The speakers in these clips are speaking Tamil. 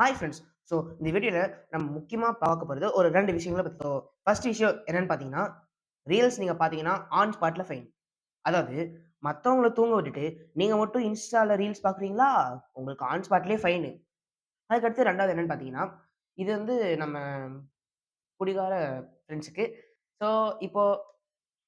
Hi friends. ஸோ இந்த வீடியோவில் நம்ம முக்கியமாக பார்க்க போகிறது ஒரு ரெண்டு விஷயங்களை பற்றி ஸோ ஃபர்ஸ்ட் விஷயம் என்னன்னு பார்த்தீங்கன்னா, ரீல்ஸ் நீங்கள் பார்த்தீங்கன்னா, ஆன் ஸ்பாட்டில் ஃபைன். அதாவது மற்றவங்களை தூங்க விட்டுட்டு, நீங்கள் மட்டும் இன்ஸ்டாவில் ரீல்ஸ் பார்க்குறீங்களா? உங்களுக்கு ஆன் ஸ்பாட்லேயே ஃபைனு. அதுக்கடுத்து ரெண்டாவது என்னன்னு பார்த்தீங்கன்னா, இது வந்து நம்ம குடிகார ஃப்ரெண்ட்ஸுக்கு. ஸோ இப்போது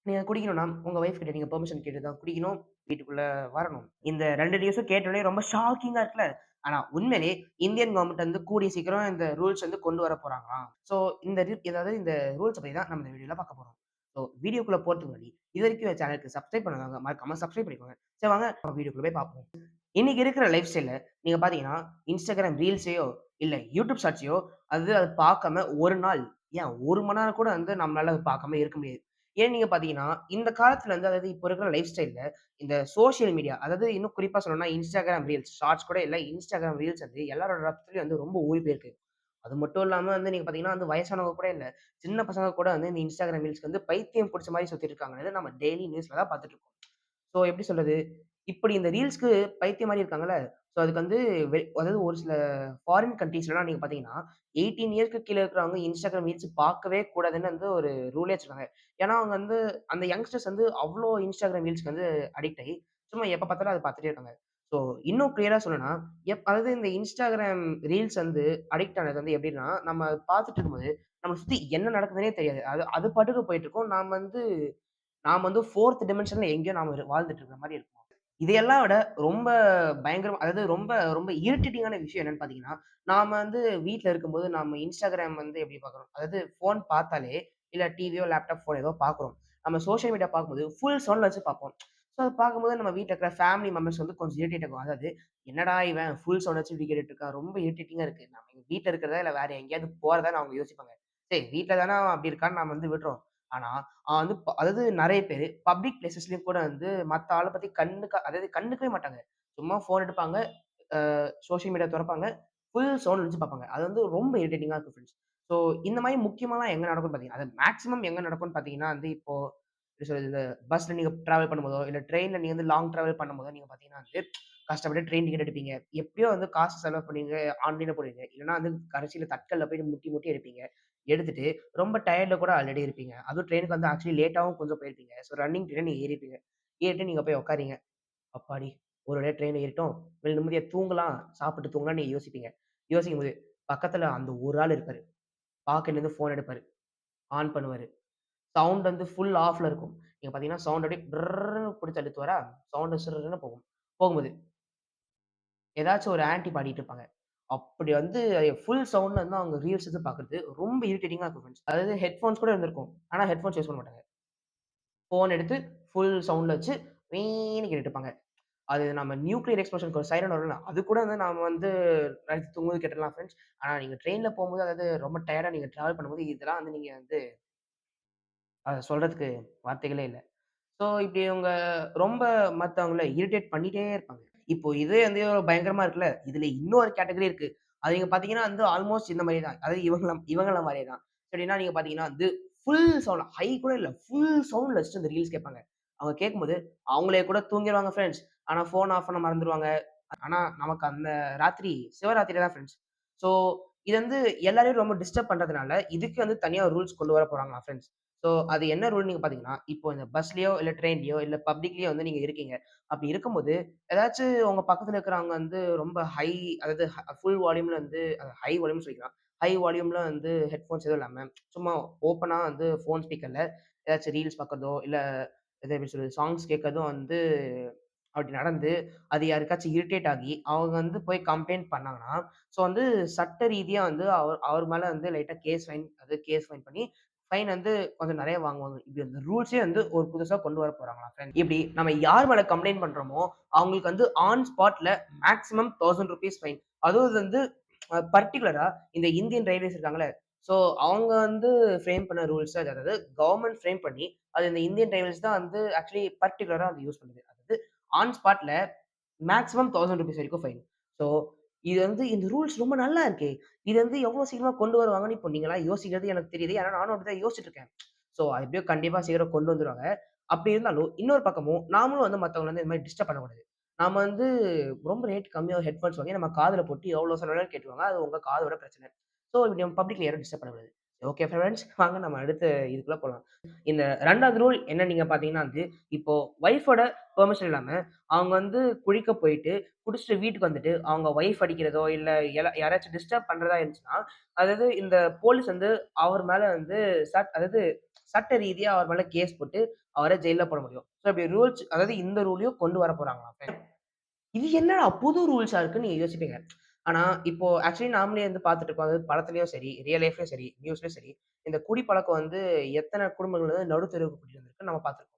நீங்கள் குடிக்கணும்னா, உங்கள் ஒய்ஃப் கிட்ட நீங்கள் பெர்மிஷன் கேட்டு தான் குடிக்கணும். வீட்டுக்குள்ளே வரணும். இந்த ரெண்டு நியூஸும் கேட்டோடனே ரொம்ப ஷாக்கிங்காக இருக்குல்ல? ஆனா உண்மையிலே இந்தியன் கவர்மெண்ட் வந்து கூடிய சீக்கிரம் இந்த ரூல்ஸ் வந்து கொண்டு வர போறாங்களாம். ஸோ இந்த ஏதாவது இந்த ரூல்ஸ் பத்தி தான் நம்ம இந்த வீடியோல பார்க்க போறோம். ஸோ வீடியோக்குள்ள போறதுக்கு முன்னாடி, இது வரைக்கும் சேனலுக்கு சப்ஸ்கிரைப் பண்ணுவாங்க மறக்காம சப்ஸ்கிரைப் பண்ணிக்கோங்க. சரி வாங்க நம்ம வீடியோக்குள்ள போய் பார்ப்போம். இன்னைக்கு இருக்கிற லைஃப் ஸ்டைல நீங்க பார்த்தீங்கன்னா, இன்ஸ்டாகிராம் ரீல்ஸையோ, இல்ல யூடியூப் ஷார்ட்ஸையோ அது அது பார்க்காம ஒரு நாள், ஏன் ஒரு மணி நேரம் கூட வந்து நம்மளால அது பார்க்காம இருக்க முடியாது. ஏன் நீங்க பார்த்தீங்கன்னா, இந்த காலத்துல வந்து அதாவது இப்போ இருக்கிற லைஃப் ஸ்டைல்ல இந்த சோசியல் மீடியா அதாவது இன்னும் குறிப்பா சொல்லணும்னா இன்ஸ்டாகிராம் ரீல்ஸ், ஷார்ட்ஸ் கூட இல்ல. இன்ஸ்டாகிராம் ரீல்ஸ் வந்து எல்லாரோட ரத்தத்துலயும் வந்து ரொம்ப ஊறி போயிருக்கு. அது மட்டும் இல்லாம வந்து நீங்க பார்த்தீங்கன்னா, வந்து வயசானவங்க கூட இல்ல. சின்ன பசங்க கூட வந்து இந்த இன்ஸ்டாகிராம் ரீல்ஸ்க்கு வந்து பைத்தியம் பிடிச்ச மாதிரி சுத்திட்டு இருக்காங்கன்னு நம்ம டெய்லி நியூஸ்ல தான் பாத்துட்டு இருக்கோம். ஸோ எப்படி சொல்றது? இப்படி இந்த ரீல்ஸ்க்கு பைத்தியம் மாதிரி இருக்காங்கல்ல, ஸோ அதுக்கு வந்து வெ அதாவது ஒரு சில ஃபாரின் கண்ட்ரீஸ்லலாம் நீங்க பார்த்தீங்கன்னா, 18 இயர்ஸ்க்கு கீழே இருக்கிறவங்க இன்ஸ்டாகிராம் ரீல்ஸ் பார்க்கவே கூடாதுன்னு வந்து ஒரு ரூலே வச்சிருக்காங்க. ஏன்னா அவங்க வந்து அந்த யங்ஸ்டர்ஸ் வந்து அவ்வளோ இன்ஸ்டாகிராம் ரீல்ஸ்க்கு வந்து அடிக்ட் ஆகி சும்மா எப்போ பார்த்தாலும் அதை பார்த்துட்டே இருக்காங்க. ஸோ இன்னும் கிளியராக சொல்லணும்னா, எப் அதாவது இந்த இன்ஸ்டாகிராம் ரீல்ஸ் வந்து அடிக்ட் ஆனது வந்து எப்படின்னா, நம்ம பார்த்துட்டு இருக்கும்போது, நம்ம சுற்றி என்ன நடக்குதுன்னே தெரியாது. அது அது பாட்டுக்கு போயிட்டுருக்கும். நாம் வந்து நாம் வந்து ஃபோர்த் டிமென்ஷனில் எங்கேயோ நாம் வாழ்ந்துட்டு இருக்கிற மாதிரி இருக்கும். இதையெல்லாம் விட ரொம்ப பயங்கரம் அதாவது ரொம்ப ரொம்ப இரிட்டேட்டிங்கான விஷயம் என்னன்னு பார்த்தீங்கன்னா, நாம வந்து வீட்டில் இருக்கும்போது நாம இன்ஸ்டாகிராம் வந்து எப்படி பார்க்குறோம்? அதாவது ஃபோன் பார்த்தாலே, இல்லை டிவியோ, லேப்டாப், ஃபோன் ஏதோ பார்க்குறோம். நம்ம சோஷியல் மீடியா பார்க்கும்போது ஃபுல் சவுண்டில் வச்சு பார்ப்போம். ஸோ அதை பார்க்கும்போது நம்ம வீட்டில் இருக்கிற ஃபேமிலி மெம்பர்ஸ் வந்து கொஞ்சம் இரிட்டேட் ஆகும். அதாவது என்னடா இவன் ஃபுல் சவுண்ட் வச்சு இப்படி கேட்டுட்டு இருக்கான். ரொம்ப இரிட்டேட்டிங்காக இருக்குது நம்ம வீட்டில் இருக்கிறதா இல்லை வேற எங்கேயாவது போகிறதா அவங்க யோசிப்பாங்க. சரி வீட்டில் தானே அப்படி இருக்கான்னு நம்ம வந்து விடுறோம். ஆனால் வந்து ப அதாவது நிறைய பேர் பப்ளிக் பிளேசஸ்லேயும் கூட வந்து மற்ற ஆளை பற்றி கண்ணுக்கு அதாவது கண்ணுக்கவே மாட்டாங்க. சும்மா ஃபோன் எடுப்பாங்க, சோஷியல் மீடியா திறப்பாங்க ஃபுல் சவுண்ட் வச்சு பார்ப்பாங்க. அது வந்து ரொம்ப இரிட்டேட்டிங்காக இருக்கும் ஃப்ரெண்ட்ஸ். ஸோ இந்த மாதிரி முக்கியமாலாம் எங்கே நடக்கும்னு பார்த்தீங்கன்னா, அது மேக்ஸிமம் எங்கே நடக்கும்னு பார்த்தீங்கன்னா வந்து இப்போ எப்படி சொல்றது? இந்த பஸ்ஸில் நீங்கள் ட்ராவல் பண்ணும்போதோ, இல்லை ட்ரெயினில் நீங்கள் வந்து லாங் ட்ராவல் பண்ணும்போதோ நீங்கள் பார்த்தீங்கன்னா வந்து, கஷ்டப்பட்டு ட்ரெயின் டிக்கெட் எடுப்பீங்க. எப்படியோ வந்து காசு செலவு பண்ணுவீங்க, ஆன்லைனில் போடுவீங்க. இல்லைன்னா வந்து கடைசியில் தட்கல்ல போய் முட்டி முட்டி எடுப்பீங்க. எடுத்துட்டு ரொம்ப டயர்டில் கூட ஆல்ரெடி இருப்பீங்க. அதுவும் ட்ரெயினுக்கு வந்து ஆக்சுவலி லேட்டாகவும் கொஞ்சம் போயிருப்பீங்க. ஸோ ரன்னிங் ட்ரெயின்ல நீங்க ஏறியிருப்பீங்க. ஏறிட்டு நீங்கள் போய் உட்காரீங்க அப்பாடி! ஒரு வழியா ட்ரெயின் ஏறிட்டோம். வெளி நிம்மதியாக தூங்கலாம், சாப்பிட்டு தூங்கலாம்னு நீங்கள் யோசிப்பீங்க. யோசிக்கும்போது, பக்கத்தில் அந்த ஒரு ஆள் இருப்பார் பாக்கெட்லேருந்து ஃபோன் எடுப்பார் ஆன் பண்ணுவார் சவுண்ட் வந்து ஃபுல் ஆஃபில் இருக்கும். நீங்கள் பார்த்தீங்கன்னா, சவுண்ட் அப்படியே பிரர்ன்னு அழுத்து வரா சவுண்டு சிறுன்னு போகும். போகும்போது, ஏதாச்சும் ஒரு ஆன்டி பாடிட்டு இருப்பாங்க. அப்படி வந்து ஃபுல் சவுண்ட்ல வந்து அவங்க ரீல்ஸ் எதுவும் பார்க்குறது ரொம்ப இரிட்டேட்டிங்காக இருக்கும் ஃப்ரெண்ட்ஸ் அதாவது ஹெட்ஃபோன்ஸ் கூட இருந்திருக்கும். ஆனால் ஹெட்ஃபோன்ஸ் யூஸ் பண்ண மாட்டாங்க. ஃபோன் எடுத்து ஃபுல் சவுண்டில் வச்சு வீன்னு கேட்டுப்பாங்க இருப்பாங்க. அது நம்ம நியூக்ளியர் எக்ஸ்ப்ளோஷனுக்கு ஒரு சைரன் வரும்ல, அது கூட வந்து நாம வந்து நினைத்து தூங்கும்போது கேட்டலாம் ஃப்ரெண்ட்ஸ் ஆனால் நீங்கள் ட்ரெயினில் போகும்போது அதாவது ரொம்ப டயர்டாக நீங்கள் ட்ராவல் பண்ணும்போது இதெல்லாம் வந்து நீங்கள் வந்து அதை சொல்கிறதுக்கு வார்த்தைகளே இல்லை ஸோ இப்படி இவங்க ரொம்ப மற்றவங்கள இரிட்டேட் பண்ணிகிட்டே இருப்பாங்க. இப்போ இதே வந்து பயங்கரமா இருக்குல்ல, இதுல இன்னொரு கேட்டகரி இருக்கு. அது நீங்க பார்த்தீங்கன்னா வந்து ஆல்மோஸ்ட் இந்த மாதிரி தான். அதாவது இவங்கள இவங்கள மாதிரி தான். எப்படின்னா நீங்க பார்த்தீங்கன்னா வந்து ஃபுல் சவுண்ட் ஹை கூட இல்ல. ஃபுல் சவுண்ட்ல வச்சுட்டு அந்த ரீல்ஸ் கேட்பாங்க. அவங்க கேட்கும்போது அவங்களே கூட தூங்கிடுவாங்க ஃப்ரெண்ட்ஸ் ஆனா ஃபோன் ஆஃப் பண்ண மறந்துடுவாங்க ஆனா நமக்கு அந்த ராத்திரி சிவராத்திரி தான் ஃப்ரெண்ட்ஸ் ஸோ இது வந்து எல்லாரையும் ரொம்ப டிஸ்டர்ப் பண்றதுனால, இதுக்கு வந்து தனியா ரூல்ஸ் கொண்டு வர போறாங்களா ஃப்ரெண்ட்ஸ் ஸோ அது என்ன ரூல் நீங்கள் பார்த்தீங்கன்னா, இப்போ இந்த பஸ்லேயோ இல்லை ட்ரெயின்லையோ இல்லை பப்ளிக்லேயோ வந்து நீங்கள் இருக்கீங்க. அப்படி இருக்கும்போது, ஏதாச்சும் உங்கள் பக்கத்தில் இருக்கிறவங்க வந்து ரொம்ப ஹை அதாவது ஃபுல் வால்யூமில் வந்து ஹை வால்யூம்னு சொல்லிக்கலாம். ஹை வால்யூமில் வந்து ஹெட்ஃபோன்ஸ் எதுவும் இல்லாமல் சும்மா ஓப்பனாக வந்து ஃபோன் ஸ்பீக்கரில் ஏதாச்சும் ரீல்ஸ் பார்க்குறதோ இல்லை எது எப்படி சொல்றது சாங்ஸ் கேட்கறதும் வந்து அப்படி நடந்து, அது யாருக்காச்சும் இரிட்டேட் ஆகி, அவங்க வந்து போய் கம்ப்ளைண்ட் பண்ணாங்கன்னா, ஸோ வந்து சட்ட ரீதியாக வந்து அவர் அவர் மேலே வந்து லைட்டாக கேஸ் ஃபைன் அது கேஸ் ஃபைன் பண்ணி, ஃபைன் வந்து கொஞ்சம் நிறைய வாங்குவாங்க. இப்படி அந்த ரூல்ஸே வந்து ஒரு புதுசாக கொண்டு வர போகிறாங்களா ஃப்ரெண்ட். இப்படி நம்ம யார் மேலே கம்ப்ளைண்ட் பண்ணுறோமோ அவங்களுக்கு வந்து ஆன் ஸ்பாட்டில் மேக்ஸிமம் ₹1000 ஃபைன். அதுவும் வந்து பர்டிகுலராக இந்த இந்தியன் ரயில்வேஸ் இருக்காங்கல்ல, ஸோ அவங்க வந்து ஃப்ரேம் பண்ண ரூல்ஸ் அது அதாவது கவர்மெண்ட் ஃப்ரேம் பண்ணி, அது இந்த இந்தியன் ரயில்வேஸ் தான் வந்து ஆக்சுவலி பர்டிகுலராக அது யூஸ் பண்ணுது. அதாவது ஆன் ஸ்பாட்டில் மேக்ஸிமம் ₹1000 வரைக்கும் ஃபைன். ஸோ இது வந்து இந்த ரூல்ஸ் ரொம்ப நல்லா இருக்கே! இது வந்து எவ்வளோ சீக்கிரமா கொண்டு வருவாங்கன்னு இப்போ நீங்கலாம் யோசிக்கிறது எனக்கு தெரியுது. ஏன்னா நானும் அப்படிதான் யோசிச்சுட்டு இருக்கேன். ஸோ அது எப்படியோ கண்டிப்பா சீக்கிரம் கொண்டு வந்துருவாங்க. அப்படி இருந்தாலும் இன்னொரு பக்கமும் நாமளும் வந்து மத்தவங்கள வந்து இந்த மாதிரி டிஸ்டர்ப் பண்ணக்கூடாது. நாம வந்து ரொம்ப ரேட் கம்மியாக ஹெட்ஃபோன்ஸ் வாங்கி நம்ம காதில் போட்டு எவ்வளோ சொல்லணும்னு கேட்டுருவாங்க. அது உங்க காதோட பிரச்சனை. ஸோ இப்படி நம்ம பப்ளிக்ல யாரும் டிஸ்டர்ப் பண்ணக்கூடாது. ஓகே ஃப்ரெண்ட்ஸ் வாங்க நம்ம அடுத்த இதுக்குள்ள போகலாம் இந்த ரெண்டாவது ரூல் என்ன நீங்க பார்த்தீங்கன்னா வந்து, இப்போ ஒய்ஃபோட பெர்மிஷன் இல்லாம அவங்க வந்து குளிக்க போயிட்டு, குடிச்சிட்டு வீட்டுக்கு வந்துட்டு, அவங்க ஒய்ஃப் அடிக்கிறதோ, இல்ல யாராச்சும் டிஸ்டர்ப் பண்றதா இருந்துச்சுன்னா, அதாவது இந்த போலீஸ் வந்து அவர் மேல வந்து சட் அதாவது சட்ட ரீதியா அவர் மேல கேஸ் போட்டு, அவரை ஜெயிலில் போட முடியும். ஸோ இப்படி ரூல்ஸ் அதாவது இந்த ரூலையும் கொண்டு வர போறாங்களாம். இது என்னடா புது ரூல்ஸா இருக்குன்னு நீங்க யோசிப்பீங்க. ஆனா, இப்போ ஆக்சுவலி நாமளே வந்து பார்த்துட்டு இருக்கோம். அதாவது படத்துலயும் சரி, ரியல் லைஃப்லயும் சரி, நியூஸ்லயும் சரி, இந்த குடிப்பழக்கம் வந்து எத்தனை குடும்பங்கள் வந்து நடுத்தெருவுக்கு கூட்டிட்டு நம்ம பார்த்துருக்கோம்.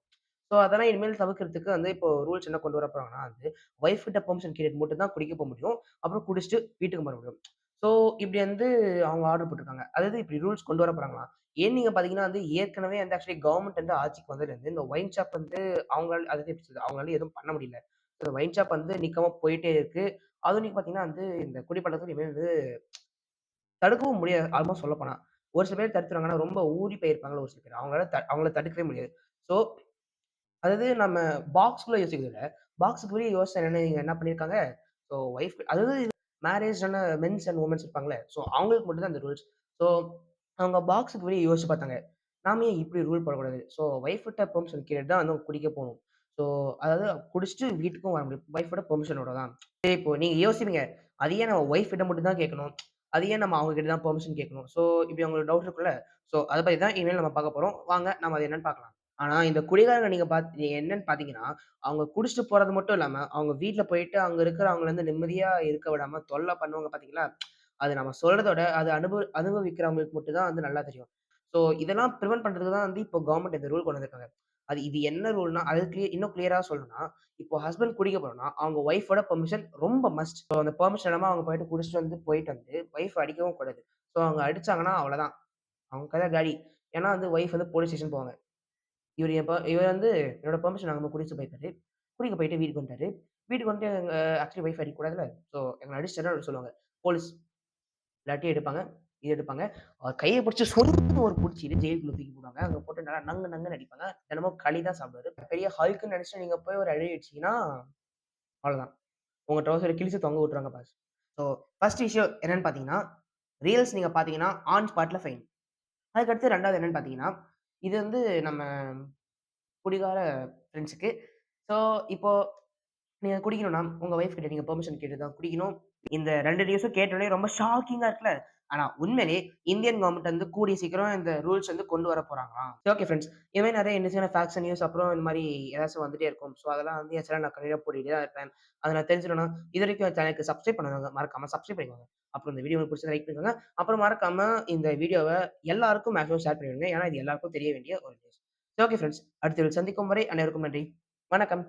ஸோ அதெல்லாம் இனிமேல் தவிர்க்கிறதுக்கு வந்து இப்போ ரூல்ஸ் என்ன கொண்டு வர போறாங்கன்னா வந்து, ஒய்ஃப் கிட்ட பெர்மிஷன் கேட்டுட்டு மட்டும் தான் குடிக்க போக முடியும். அப்புறம் குடிச்சுட்டு வீட்டுக்கு வர முடியும். ஸோ இப்படி வந்து அவங்க ஆர்டர் போட்டிருக்காங்க. அதாவது இப்படி ரூல்ஸ் கொண்டு வர போறாங்களா ஏன் நீங்க பார்த்தீங்கன்னா வந்து ஏற்கனவே வந்து ஆக்சுவலி கவர்மெண்ட் வந்து ஆட்சிக்கு வந்ததுலருந்து இந்த ஒயின் ஷாப் வந்து அவங்களால அதாவது எப்படி சொல்றது? அவங்களால எதுவும் பண்ண முடியல. ஸோ வைன் ஷாப் வந்து நிற்காம போயிட்டே இருக்கு. அதுவும் நீங்க பார்த்தீங்கன்னா வந்து இந்த குடிப்பழக்கத்த இனிமேல் வந்து தடுக்கவும் முடியாது. ஆல்மோஸ்ட் சொல்லப்போனா. ஒரு சில பேர் தடுத்துருவாங்கன்னா ரொம்ப ஊறி போயிருப்பாங்க ஒரு சில பேர். அவங்களால த அவங்கள தடுக்கவே முடியாது. ஸோ அதாவது நம்ம பாக்ஸ்குள்ளே யோசிக்கிறது இல்ல. பாக்ஸுக்கு வெளிய யோசிச்சா என்ன இவங்க என்ன பண்ணியிருக்காங்க, ஸோ ஒய்ஃப் அதாவது மேரேஜ் ஆன மென்ஸ் அண்ட் உமன்ஸ் இருப்பாங்கல்ல. ஸோ அவங்களுக்கு மட்டும்தான் அந்த ரூல்ஸ். ஸோ அவங்க பாக்ஸுக்கு வெளியே யோசிச்சு பார்த்தாங்க. நாம ஏன் இப்படி ரூல் போடக்கூடாது? ஸோ ஒய்ஃப் கிட்ட பெர்மிஷன் கேட்டு தான் வந்து குடிக்க போகணும் ஸோ அதாவது குடிச்சுட்டு வீட்டுக்கும் வர முடியும். ஒய்ஃபோட பெர்மிஷனோட தான். சரி இப்போ நீங்க யோசிப்பீங்க. அது ஏன் நம்ம ஒய்ஃப் கிட்ட மட்டும் தான் கேட்கணும்? அது ஏன் நம்ம அவங்க கிட்ட தான் பெர்மிஷன் கேட்கணும்? ஸோ இப்படி உங்களுக்கு டவுட் இருக்குல்ல. ஸோ அத பத்தி தான் இனிமேல் நம்ம பார்க்க போறோம். வாங்க நம்ம அது என்னன்னு பார்க்கலாம். ஆனா இந்த குடிகாரங்க நீங்க பாத் நீங்க என்னன்னு பார்த்தீங்கன்னா, அவங்க குடிச்சுட்டு போறது மட்டும் இல்லாம, அவங்க வீட்ல போயிட்டு அங்க இருக்கிறவங்கள வந்து நிம்மதியா இருக்க விடாம தொல்ல பண்ணுவாங்க பார்த்தீங்களா? அது நம்ம சொல்றதோட அது அனுபவ அனுபவிக்கிறவங்களுக்கு மட்டும் தான் வந்து நல்லா தெரியும். ஸோ இதெல்லாம் பிரிவென்ட் பண்றதுக்கு தான் வந்து இப்போ கவர்ன்மெண்ட் இந்த ரூல் கொண்டு வந்திருக்காங்க. அது இது என்ன ரூல்னா, அது கிளியர் இன்னும் கிளியரா சொல்லணும்னா, இப்போ ஹஸ்பண்ட் குடிக்க போறோம்னா, அவங்க ஒய்ஃபோட பெர்மிஷன் ரொம்ப மஸ்ட். ஸோ அந்த பெர்மிஷன் இல்லாம அவங்க போயிட்டு குடிச்சிட்டு வந்து போயிட்டு வந்து ஒய்ஃப் அடிக்கவும் கூடாது. ஸோ அவங்க அடிச்சாங்கன்னா அவ்வளோதான் அவங்க கதை காடி ஏன்னா வந்து ஒய்ஃப் வந்து போலீஸ் ஸ்டேஷன் போவாங்க. இவர் என் இவர் வந்து என்னோட பெர்மிஷன் நாங்கள் குடிச்சு போயிருக்காரு. குடிக்க போயிட்டு வீட்டுக்கு வந்துட்டாரு. வீட்டுக்கு வந்துட்டு எங்கள் ஆக்சுவலி ஒய்ஃப் அடிக்கக்கூடாதுல்ல. ஸோ எங்களை அடிச்சுட்டாருன்னு சொல்லுவாங்க. போலீஸ் லாட்டி எடுப்பாங்க. இது எடுப்பாங்க. அவர் கையை பிடிச்சு சொறுன்னு ஒரு புடிச்சிட்டு ஜெயிலுக்குள்ள தூக்கி போடுவாங்க. அங்க போட்டு நல்லா நங்கு நங்கு அடிப்பாங்க. தினமும் களி தான் சாப்பிடுவாரு. பெரிய ஹல்க்குன்னு நெனச்சுட்டு நீங்க போய் ஒரு அடி அடிச்சீங்கன்னா, அவ்வளதான். உங்க ட்ரவுசர கிழிச்சு தொங்க விட்டுறாங்க பாஸ். ஸோ ஃபர்ஸ்ட் விஷயம் என்னன்னு பார்த்தீங்கன்னா, ரீல்ஸ் நீங்க பார்த்தீங்கன்னா, ஆன் ஸ்பாட்ல ஃபைன். அதுக்கடுத்து ரெண்டாவது என்னன்னு பார்த்தீங்கன்னா, இது வந்து நம்ம குடிகார ஃப்ரெண்ட்ஸுக்கு. ஸோ இப்போ நீங்க குடிக்கணும்னா, உங்க ஒய்ஃப் கிட்ட நீங்க பெர்மிஷன் கேட்டு தான் குடிக்கணும். இந்த ரெண்டு நியூஸும் கேட்டோடனே ரொம்ப ஷாக்கிங்கா இருக்குல்ல? ஆனா உண்மையிலே இந்தியன் கவர்மெண்ட் வந்து கூடிய சீக்கிரம் இந்த ரூல்ஸ் வந்து கொண்டு வர போறாங்களாம். ஓகே ஃப்ரெண்ட்ஸ் இது நிறைய நெறைய ஃபேக்ஸ் நியூஸ் அப்புறம் இந்த மாதிரி ஏதாச்சும் வந்துட்டே இருக்கும். ஸோ அதெல்லாம் வந்து என் நான் கண்டிப்பாக போட்டுட்டே தான் இருப்பேன். அதை நான் தெரிஞ்சிடணும் இது வரைக்கும் சேனலுக்கு சப்ஸ்கிரைப் பண்ணுவாங்க மறக்காம சப்ஸ்கிரைப் பண்ணிக்கோங்க. அப்புறம் இந்த வீடியோ பிடிச்சி லைக் பண்ணுங்க அப்புறம் மறக்காம இந்த வீடியோவை எல்லாருக்கும் மேக்ஸிமம் ஷேர் பண்ணிவிடுங்க. ஏன்னா இது எல்லாருக்கும் தெரிய வேண்டிய ஒரு நியூஸ். ஓகே ஃப்ரெண்ட்ஸ் அடுத்த சந்திக்கும் வரை அனைவருக்கும் நன்றி. வணக்கம்.